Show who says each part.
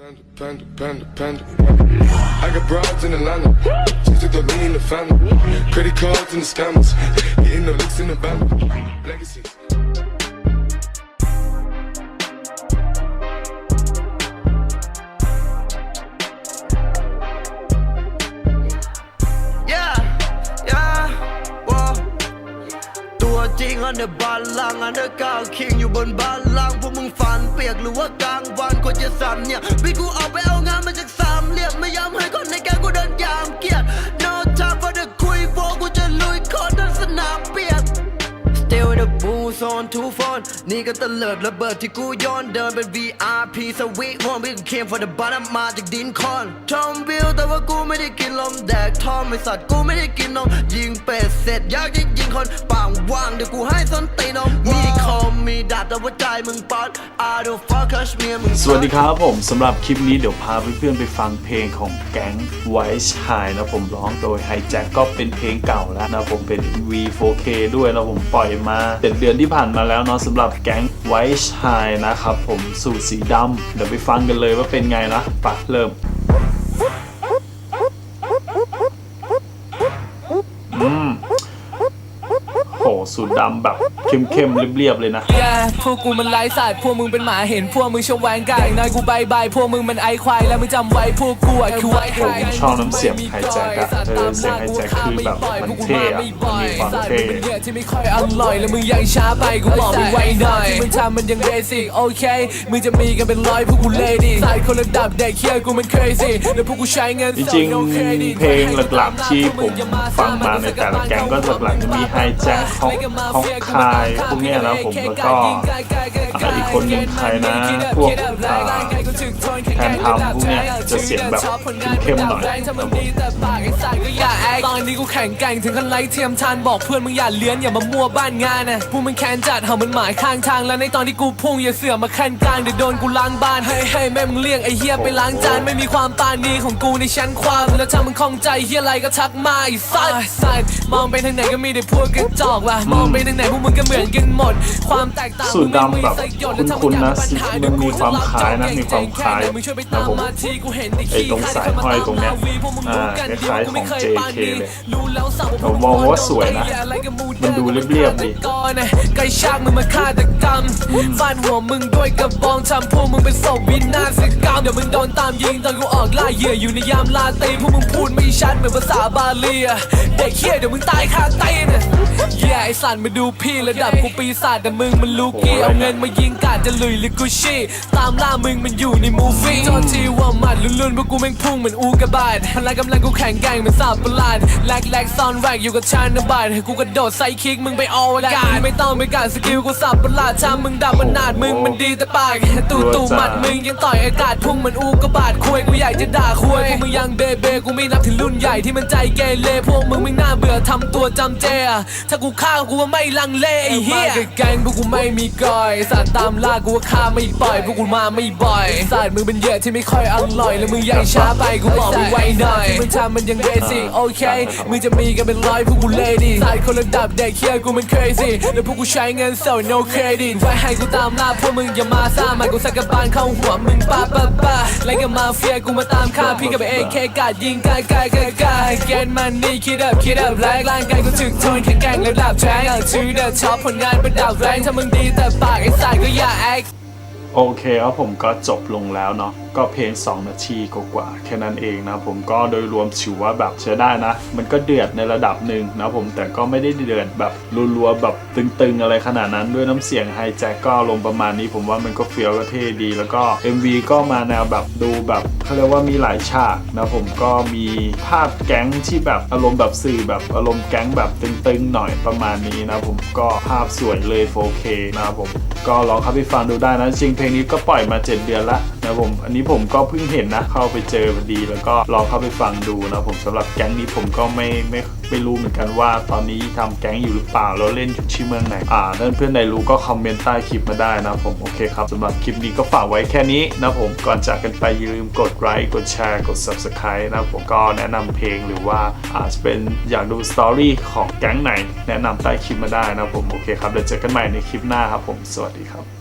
Speaker 1: Panda, panda, panda, panda. I got broads in Atlanta. Just took the lean in the family. Credit cards and the scammers. Hitting the licks in the band. Legacy.
Speaker 2: yeah yeah ว้าวตัวจริงอันเดอร์บาลังอันเดอร์กาวคิงอยู่บนบาลังก์พวกมึงฝันเปียกหรือว่ากลาง วันจะซ้ำเนี่ยพี่กูออกไปเอางานมาจากสามเหลี่ยมไม่ยอมให้คนในแกงกูเดินยามเกียร no time for the คุยโฟกูจะลุยคอนทั้งสนามเปียก Still the booze on two phone นี่ก็ตะเลิดระเบิดที่กูย้อนเดินเป็น VIP สวีทวันวิ่งเคม for the bottom มาจากดินคอนทอมวิ ว่ากูไม่ได้กินลมแดกทอมไม่สัตว์กูไม่ได้กินนมยิงเป็ดเสร็จยากจะยิงคนปางว่างเดี๋ยวกูให้ส้นตีนมมีคอมมีดาบแต่ว่าใจมึงป๊อด I don't fuck cashmere มึง
Speaker 3: สวัสดีครับผมสำหรับคลิปนี้เดี๋ยวพาเพื่อนๆไปฟังเพลงของแก๊งไวท์ไฮนะผมร้องโดยไฮแจ็คก็เป็นเพลงเก่าแล้วนะผมเป็น V4K ด้วยแล้วผมปล่อยมาเจ็ดเดือนที่ผ่านมาแล้วเนาะสำหรับแก๊งไวท์ไฮนะครับผมสูตรสีดำเดี๋ยวไปฟังกันเลยว่าเป็นไงนะปะเริ่ม สูตรดำแบบ เข้มๆเรียบๆเลยนะ
Speaker 4: แย่พวกกูมันไร้สาดพวกมึงเป็นหมาเห็น พวกมึงชมแหวงกายน้อยกูบายบายพวกมึงมันไอควายแล้วมึงจำไว้พวกกูอะคือไว้
Speaker 3: ผมชอบน้ำเสียงไฮแจ็คอะเออเสียงไฮแจ็คคือแบบมันเท่อะมันมีความเท่
Speaker 4: มันเยอะที่ไม่ค่อยอร่อยแล้วมึงยังช้าไปกูบอกมึงไว้หน่อยมึงทำมันยังเบสิกโอเคมึงจะมีกันเป็นร้อยพวกกูเลดี้ใส่คนระดับเด็กเฮียกูมัน crazy แล้วพวกกูใช้เงิน
Speaker 3: จริงๆเพลงหลักๆที่ผมฟังมาในแต่ละแก๊งก็หลักๆจะมีไฮแจ็คฮอกฮอกคายพวกเนี้ยนะผมแล้วก็อ่าอีกคนหนึ่งใครนะพวกอ่าแทนทำพวกเนี้ยจะเสียงแบบเข้มๆหน่อยครับผม
Speaker 4: ตอนนี้กูแข่งแกร่งถึงขั้นไล่เทียมทานบอกเพื่อนมึงอย่าเลี้ยนอย่ามามั่วบ้านงานนะพวกมึงแค้นจัดหามันหมายข้างทางแล้วในตอนที่กูพุ่งอย่าเสือกมาขั้นกลางเดี๋ยวโดนกูล้างบ้านให้ให้แม่มึงเลี้ยงไอ้เฮียไปล้างจานไม่มีความปานีของกูในชั้นความแล้วถ้ามึงคล่องใจเฮียอะไรก็ทักมาไอ้สัสสัสมองไปทางไหนก็มีแต่พวกกระจอกว่ะมองไปทางไหนพวกมึงก็เหมือนกันหมด ความแตกต่าง
Speaker 3: สูตรดำแบบคุ้นๆนะมันมีความคล้ายนะมีความคล้ายนะผมไอ้ตรงสายห้อยตรงเนี้ยอ่าคล้ายๆของ JK เลยผมมองว่าสวยนะ มันดูเรียบๆดิ
Speaker 4: ไก่ชากมึงมาฆาตกรรมฟาดหัวมึงด้วยกระบองทำพวกมึงเป็นศพวินาศกรรมเดี๋ยวมึงโดนตามยิงตอนกูออกล่าเหยื่ออยู่ในยามลาตรีพวกมึงพูดไม่ชัดเหมือนภาษาบาลีอะเด็กเฮียเดี๋ยวมึงตายคาตีนอะเหี้ยไอสันมาดูพี่ระดับกูปีศาจแต่มึงมันลูกี้เอาเงินมายิงกาดจะลุยหรือกุชชี่ตามล่ามึงมันอยู่ในมูฟี่โทษทีว่าหมัดลุ่นๆพวกกูแม่งพุ่งเหมือนอูกระบาดพลังกำลังกูแข็งแกร่งเหมือนสาบประหลาดแลกแลกซ่อนแรกอยู่กับชานบาดกูกระโดดไซคิกมึงไปเอาอากาศไม่ต้องไปการสกิลกูสับประหลาดชามึงดับมันนาดมึงมันดีแต่ปากตู่ตู่หมัดมึงยังต่อยอากาศพุ่งเหมือนอูกระบาดคุยกูอยากจะด่าคุยพวกมึงยังเบเบกูไม่นับถึงรุ่นใหญ่ที่มันใจเกเรพวกมึงไม่น่าเบื่อทำตัวจำเจอะถ้ากูฆ่ากูว่าไม่ลังเลไอ้เหี้ยแกงพวกกูไม่มีก่อยสารตามล่ากูว่าฆ่าไม่ปล่อยพวกกูมาไม่บ่อยสารมึงเป็นเหยื่อที่ไม่ค่อยอร่อย แล้วมึงยังช้าไปกูบอกมึงไว้หน่อยมึงทำมันยังเบสิกโอเคมึงจะมีกันเป็นร้อยพวกกูเลดี้สายคนระดับเด็กเฮียกูมัน crazy แล้วพวกกูใช้เงิน so no credit ไว้ให้กูตามล่าพวกมึงอย่ามาซ่ามันกูสักกระบาลเข้าหัวมึงป้าป้าป้าไล่กับมาเฟียกูมาตามฆ่าพี่กับเอเคกาดยิงกายกายกายกายแกนมันนี่คิดอัพคิดอัพแรงร่างกายกูถึกทนแข็งแกร่งระดับแทงชื่อเดอะชอบผลงานเป็นดาวแรงถ้ามึงดีแต่ปากไอ้สายก็อย่าแอค
Speaker 3: โอเคครับผมก็จบลงแล้วเนาะก็เพลง 2 นาทีกว่าแค่นั้นเองนะผมก็โดยรวมถือว่าแบบใช้ได้นะ มันก็เดือดในระดับหนึ่งนะผมแต่ก็ไม่ได้เดือดแบบรัวๆแบบตึงๆอะไรขนาดนั้นด้วยน้ำเสียงไฮแจ็คก็ลงประมาณนี้ ผมว่ามันก็เฟี้ยวก็เท่ดี แล้วก็ MV ก็มาแนวแบบดูแบบเขาเรียกว่ามีหลายฉากนะผมก็มีภาพแก๊งที่แบบอารมณ์แบบสื่อแบบอารมณ์แก๊งแบบตึงๆหน่อยประมาณนี้นะผมก็ภาพสวยเลย 4K นะผมก็ลองเข้าไปฟังดูได้นะจริงเพลงนี้ก็ปล่อยมา 7 เดือนละนะผม อันนี้ผมก็เพิ่งเห็นนะ เข้าไปเจอพอดี แล้วก็ลองเข้าไปฟังดูนะผมสำหรับแก๊งนี้ผมก็ไม่ไม่ไม่รู้เหมือนกันว่า ตอนนี้ทำแก๊งอยู่หรือเปล่า แล้วเล่นอยู่ที่เมืองไหน อ่าเพื่อนใดรู้ก็คอมเมนต์ใต้คลิปมาได้นะผม โอเคครับสำหรับคลิปนี้ก็ฝากไว้แค่นี้นะผม ก่อนจากกันไปอย่าลืมกดไลค์ กดแชร์ กด subscribe นะผมก็แนะนำเพลงหรือว่าอาจจะเป็นอยากดูสตอรี่ของแก๊งไหน แนะนำใต้คลิปมาได้นะผม โอเคครับ เดี๋ยวเจอกันใหม่ในคลิปหน้าครับผม สวัสดีครับ